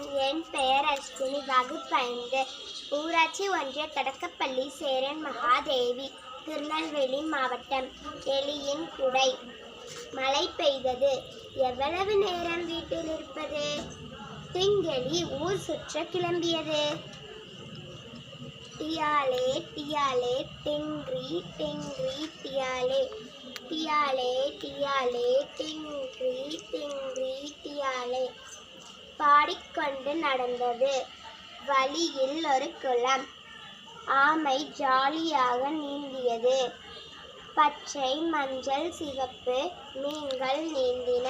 வணக்கம் என் பெயர் அஸ்வினி வகுப்பைந்து ஊராட்சி ஒன்றிய தொடக்கப்பள்ளி சேரன் மகாதேவி திருநெல்வேலி மாவட்டம் எலியின் குடை. மழை பெய்தது. எவ்வளவு நேரம் வீட்டில் இருப்பது? திங்கெளி ஊர் சுற்ற கிளம்பியது. டியாலே டியாலே டிங்ரி டிங்ரி டியாலே. டியாலே டியாலே டிங்ரி டிங்ரி டியாலே. பாடிக்கொண்டு நடந்தது. வழியில் ஒரு குளம். ஆமை ஜாலியாக நீந்தியது. பச்சை மஞ்சள் சிவப்பு மீன்கள் நீந்தின.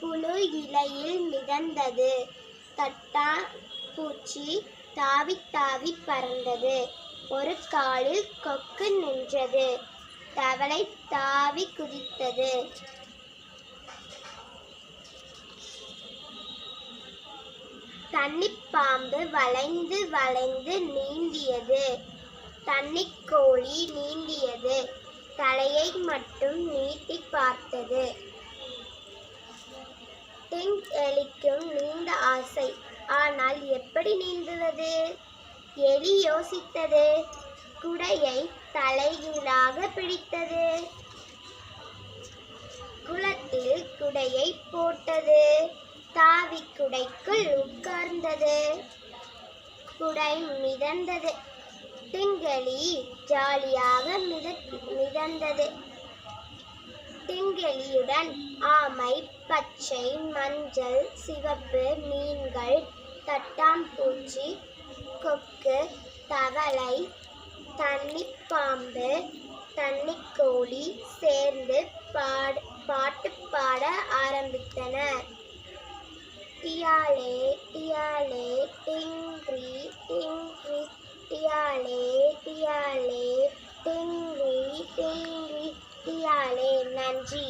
புழு இலையில் மிதந்தது. தட்டா பூச்சி தாவி தாவி பறந்தது. ஒரு காலில் கொக்கு நின்றது. தவளை தாவி குதித்தது. தண்ணிப்பாம்பு வளைந்து வளைந்து நீந்தியது. தண்ணிக்கோழி நீந்தியது. தலையை மட்டும் நீட்டி பார்த்தது. டிங்க் எலிக்கும் நீந்த ஆசை. ஆனால் எப்படி நீந்துவது? எலி யோசித்தது. குடையை தலைகீழாக பிடித்தது. குளத்தில் குடையை போட்டது. தாவி குடைக்குள் உட்கார்ந்தது. குடை மிதந்தது. திங்களி ஜாலியாக மித மிதந்தது. திங்களியுடன் ஆமை பச்சை மஞ்சள் சிவப்பு மீன்கள் தட்டாம்பூச்சி கொக்கு தவளை தண்ணிப்பாம்பு தண்ணிக்கோழி சேர்ந்து பாடு பாட்டு பாட ஆரம்பித்தனர். டியாலே டியாலே டிங்ரி டிங்ரி டியாலே டியாலே டிங்ரி டிங்ரி டியாலே நன்றி.